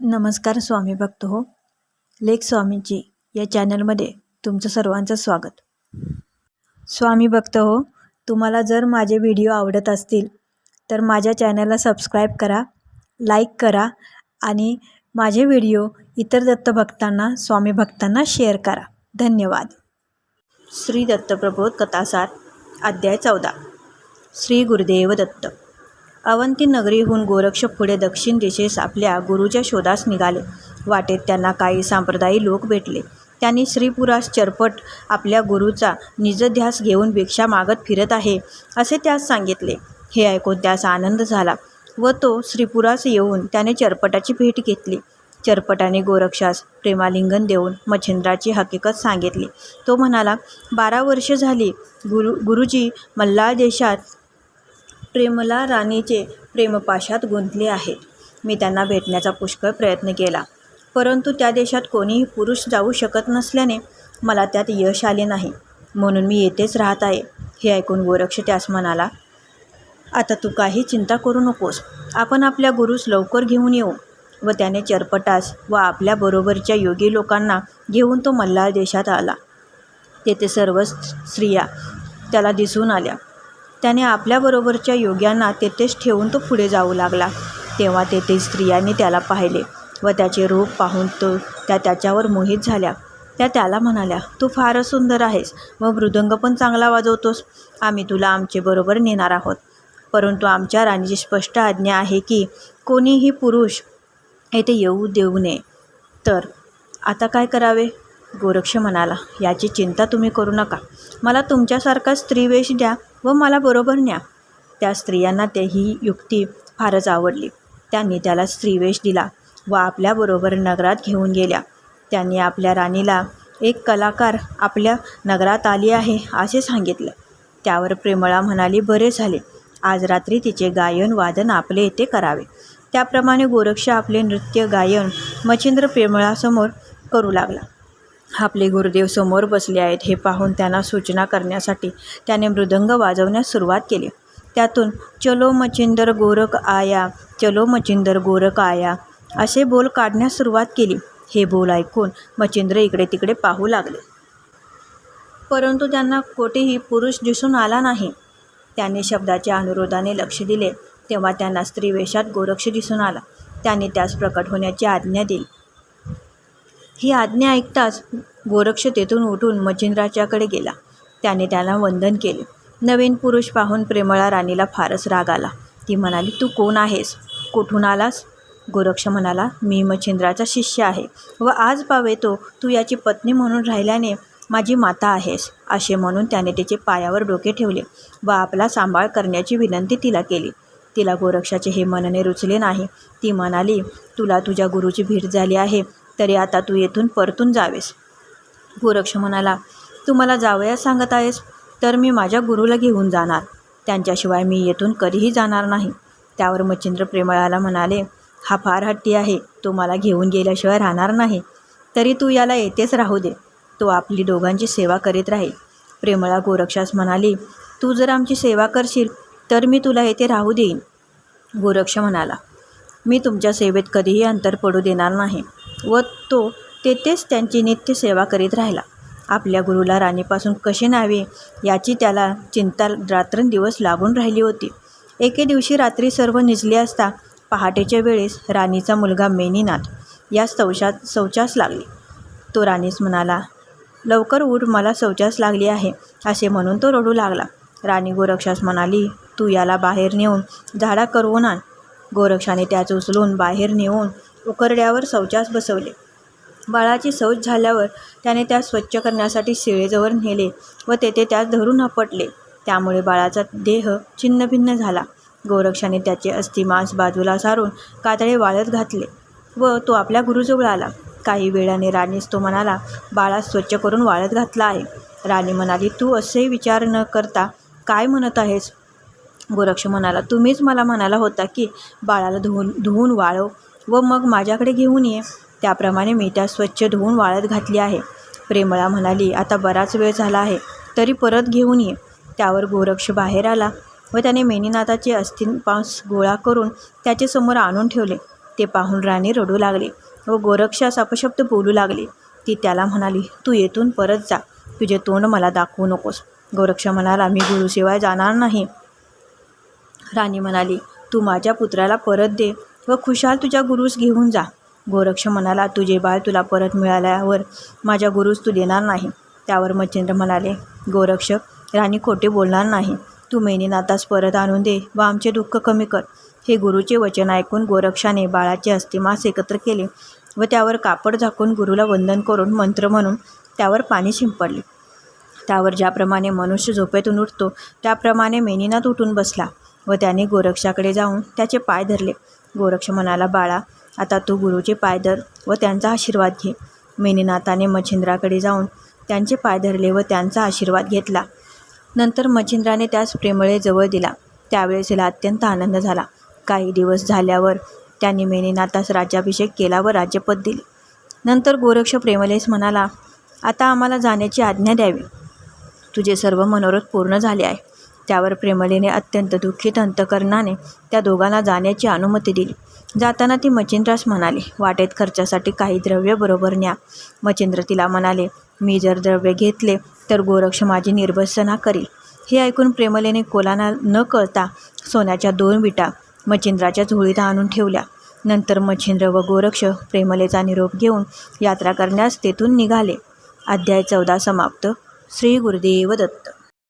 नमस्कार स्वामी भक्त हो. लेख स्वामींची या चॅनलमध्ये तुमचं सर्वांचं स्वागत. स्वामी भक्त हो तुम्हाला जर माझे व्हिडिओ आवडत असतील तर माझ्या चॅनलला सबस्क्राईब करा लाईक करा आणि माझे व्हिडिओ इतर दत्तभक्तांना स्वामी भक्तांना शेअर करा. धन्यवाद. श्री दत्तप्रबोध कथासार अध्याय चौदा. श्री गुरुदेव दत्त. अवंती नगरीहून गोरक्ष पुढे दक्षिण दिशेस आपल्या गुरुच्या शोधास निघाले. वाटेत त्यांना काही सांप्रदायी लोक भेटले. त्यांनी श्रीपुरास चरपट आपल्या गुरुचा निजध्यास घेऊन भिक्षा मागत फिरत आहे असे त्यास सांगितले. हे ऐकून त्यास आनंद झाला व तो श्रीपुरास येऊन त्याने चरपटाची भेट घेतली. चरपटाने गोरक्षास प्रेमालिंगन देऊन मच्छिंद्राची हकीकत सांगितली. तो म्हणाला बारा वर्ष झाली गुरु गुरुजी मल्लाळ देशात प्रेमला राणीचे प्रेमपाशात गुंतले आहेत. मी त्यांना भेटण्याचा पुष्कळ प्रयत्न केला. परंतु त्या देशात कोणीही पुरुष जाऊ शकत नसल्याने मला त्यात यश आले नाही. म्हणून मी येथेच राहत आहे. हे ऐकून गोरक्ष त्यास म्हणाला आता तू काही चिंता करू नकोस. आपण आपल्या गुरुस लवकर घेऊन येऊ. व त्याने चरपटास व आपल्याबरोबरच्या योगी लोकांना घेऊन तो मल्हार देशात आला. तेथे सर्व स्त्रिया त्याला दिसून आल्या. त्याने आपल्याबरोबरच्या योग्यांना तेथेच ठेवून तो पुढे जाऊ लागला. तेव्हा तेथे स्त्रियांनी त्याला पाहिले व त्याचे रूप पाहून तो त्या त्याच्यावर मोहित झाल्या. त्या त्याला म्हणाल्या तू फारच सुंदर आहेस व मृदंग पण चांगला वाजवतोस. आम्ही तुला आमचे बरोबर नेणार आहोत. परंतु आमच्या राणीची स्पष्ट आज्ञा आहे की कोणीही पुरुष येथे येऊ देऊ नये. तर आता काय करावे? गोरक्ष म्हणाला याची चिंता तुम्ही करू नका. मला तुमच्यासारखा स्त्रीवेश द्या. व मला बरोबर न्या. त्या स्त्रियांना ते ही युक्ती फारच आवडली. त्यांनी त्याला स्त्रीवेश दिला व आपल्याबरोबर नगरात घेऊन गेल्या. त्यांनी आपल्या राणीला एक कलाकार आपल्या नगरात आली आहे असे सांगितलं. त्यावर प्रेमळा म्हणाली बरे झाले. आज रात्री तिचे गायन वादन आपले येथे करावे. त्याप्रमाणे गोरक्ष आपले नृत्य गायन मच्छिंद्र प्रेमळासमोर करू लागला. आपले गुरुदेव समोर बसले आहेत हे पाहून त्यांना सूचना करण्यासाठी त्याने मृदंग वाजवण्यास सुरुवात केली. त्यातून चलो मचिंदर गोरख आया चलो मचिंदर गोरख आया असे बोल काढण्यास सुरुवात केली. हे बोल ऐकून मचिंद्र इकडे तिकडे पाहू लागले. परंतु त्यांना कोठेही पुरुष दिसून आला नाही. त्याने शब्दाच्या अनुरोधाने लक्ष दिले. तेव्हा त्यांना स्त्रीवेशात गोरक्ष दिसून आला. त्याने त्यास प्रकट होण्याची आज्ञा दिली. ही आज्ञा ऐकताच गोरक्ष तेथून उठून मच्छिंद्राच्याकडे गेला. त्याने त्याला वंदन केले. नवीन पुरुष पाहून प्रेमळा राणीला फारच राग आला. ती म्हणाली तू कोण आहेस? कुठून आलास? गोरक्ष म्हणाला मी मच्छिंद्राचा शिष्य आहे व आज पावेतो तू याची पत्नी म्हणून राहिल्याने माझी माता आहेस. असे म्हणून त्याने तिचे पायावर डोके ठेवले व आपला सांभाळ करण्याची विनंती तिला केली. तिला गोरक्षाचे हे मनने रुचले नाही. ती म्हणाली तुला तुझ्या गुरुची भेट झाली आहे. तरी आता तू येथून परतून जावेस. गोरक्ष म्हणाला तू मला जावयास सांगत आहेस? तर मी माझ्या गुरुला घेऊन जाणार. त्यांच्याशिवाय मी येथून कधीही जाणार नाही. त्यावर मच्छिंद्र प्रेमळाला म्हणाले हा फार हट्टी आहे. तो मला घेऊन गेल्याशिवाय राहणार नाही. तरी तू याला येथेच राहू दे. तो आपली दोघांची सेवा करीत राहील. प्रेमळा गोरक्षास म्हणाली तू जर आमची सेवा करशील तर मी तुला येथे राहू देईन. गोरक्ष म्हणाला मी तुमच्या सेवेत कधीही अंतर पडू देणार नाही. व तो तेथेच त्यांची नित्यसेवा करीत राहिला. आपल्या गुरुला राणीपासून कसे न्यावे याची त्याला चिंता रात्रंदिवस लागून राहिली होती. एके दिवशी रात्री सर्व निजले असता पहाटेच्या वेळेस राणीचा मुलगा मेनीनाथ या शौचात शौचास लागले. तो राणीस म्हणाला लवकर उठ मला शौचास लागली आहे असे म्हणून तो रडू लागला. राणी गोरक्षास म्हणाली तू याला बाहेर नेऊन झाडा करवून आण. गोरक्षाने त्याच उचलून बाहेर नेऊन उकरड्यावर शौचास बसवले. बाळाची शौच झाल्यावर त्याने त्यास स्वच्छ करण्यासाठी शिळेजवळ नेले व तेथे त्यास धरून आपटले. त्यामुळे बाळाचा देह छिन्नभिन्न झाला. गोरक्षाने त्याचे अस्थिमांस बाजूला सारून कातळे वाळत घातले व तो आपल्या गुरुजवळ आला. काही वेळाने राणीस तो म्हणाला बाळास स्वच्छ करून वाळत घातला आहे. राणी म्हणाली तू असे विचार न करता काय म्हणत आहेस? गोरक्ष म्हणाला तुम्हीच मला म्हणाला होता की बाळाला धुवून धुवून वाळव. व मग माझ्याकडे घेऊन ये. त्याप्रमाणे मी त्या स्वच्छ धुवून वाळत घातली आहे. प्रेमळा म्हणाली आता बराच वेळ झाला आहे तरी परत घेऊन ये. त्यावर गोरक्ष बाहेर आला व त्याने मेनीनाथाचे अस्थिपांस गोळा करून त्याच्यासमोर आणून ठेवले. ते पाहून राणी रडू लागली व गोरक्षास अपशब्द बोलू लागली. ती त्याला म्हणाली तू येथून परत जा. तुझे तोंड मला दाखवू नकोस. गोरक्ष म्हणाला मी गुरुशिवाय जाणार नाही. राणी म्हणाली तू माझ्या पुत्राला परत दे. व खुशाल तुझ्या गुरुस घेऊन जा. गोरक्ष म्हणाला तुझे बाळ तुला परत मिळाल्यावर माझ्या गुरुस तू देणार नाही. त्यावर मच्छिंद्र म्हणाले गोरक्ष राणी खोटे बोलणार नाही. तू मेनीनाथास परत आणून दे व आमचे दुःख कमी कर. हे गुरुचे वचन ऐकून गोरक्षाने बाळाचे अस्थिमास एकत्र केले व त्यावर कापड झाकून गुरुला वंदन करून मंत्र म्हणून त्यावर पाणी शिंपडले. त्यावर ज्याप्रमाणे मनुष्य झोपेतून उठतो त्याप्रमाणे मेनीनाथ उठून बसला व त्याने गोरक्षाकडे जाऊन त्याचे पाय धरले. गोरक्ष म्हणाला बाळा आता तू गुरुचे पाय धर व त्यांचा आशीर्वाद घे. मेनीनाथाने मच्छिंद्राकडे जाऊन त्यांचे पाय धरले व त्यांचा आशीर्वाद घेतला. नंतर मच्छिंद्राने त्यास प्रेमळे जवळ दिला. त्यावेळेस तिला अत्यंत आनंद झाला. काही दिवस झाल्यावर त्यांनी मेनीनाथास राज्याभिषेक केला व राज्यपद दिले. नंतर गोरक्ष प्रेमलेस म्हणाला आता आम्हाला जाण्याची आज्ञा द्यावी. तुझे सर्व मनोरथ पूर्ण झाले आहे. त्यावर प्रेमलीने अत्यंत दुःखित अंतकरणाने त्या दोघांना जाण्याची अनुमती दिली. जाताना ती मचिंद्रास म्हणाली वाटेत खर्चासाठी काही द्रव्य बरोबर न्या. मचिंद्र तिला म्हणाले मी जर द्रव्य घेतले तर गोरक्ष माझी निर्भसना करील. हे ऐकून प्रेमलेने कोलाना न कळता सोन्याच्या दोन विटा मचिंद्राच्या झोळीत आणून ठेवल्या. नंतर मच्छिंद्र व गोरक्ष प्रेमलेचा निरोप घेऊन यात्रा करण्यास तेथून निघाले. अध्याय चौदा समाप्त. श्री गुरुदेव दत्त.